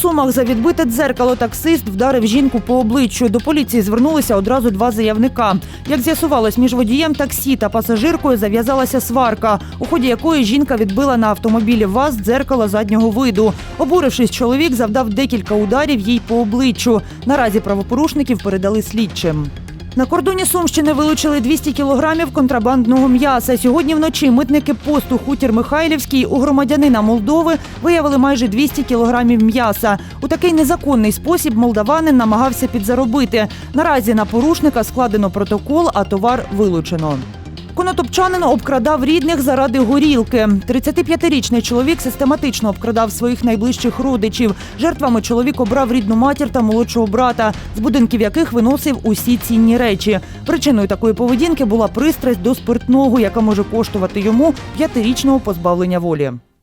Сумах за відбите дзеркало таксист вдарив жінку по обличчю. До поліції звернулися одразу два заявника. Як з'ясувалось, між водієм таксі та пасажиркою зав'язалася сварка, у ході якої жінка відбила на автомобілі ВАЗ дзеркало заднього виду. Обурившись, чоловік завдав декілька ударів їй по обличчю. Наразі правопорушників передали слідчим. На кордоні Сумщини вилучили 200 кілограмів контрабандного м'яса. Сьогодні вночі митники посту Хутір Михайлівський у громадянина Молдови виявили майже 200 кілограмів м'яса. У такий незаконний спосіб молдаванин намагався підзаробити. Наразі на порушника складено протокол, а товар вилучено. Конотопчанин обкрадав рідних заради горілки. 35-річний чоловік систематично обкрадав своїх найближчих родичів. Жертвами чоловік обрав рідну матір та молодшого брата, з будинків яких виносив усі цінні речі. Причиною такої поведінки була пристрасть до спиртного, яка може коштувати йому п'ятирічного позбавлення волі.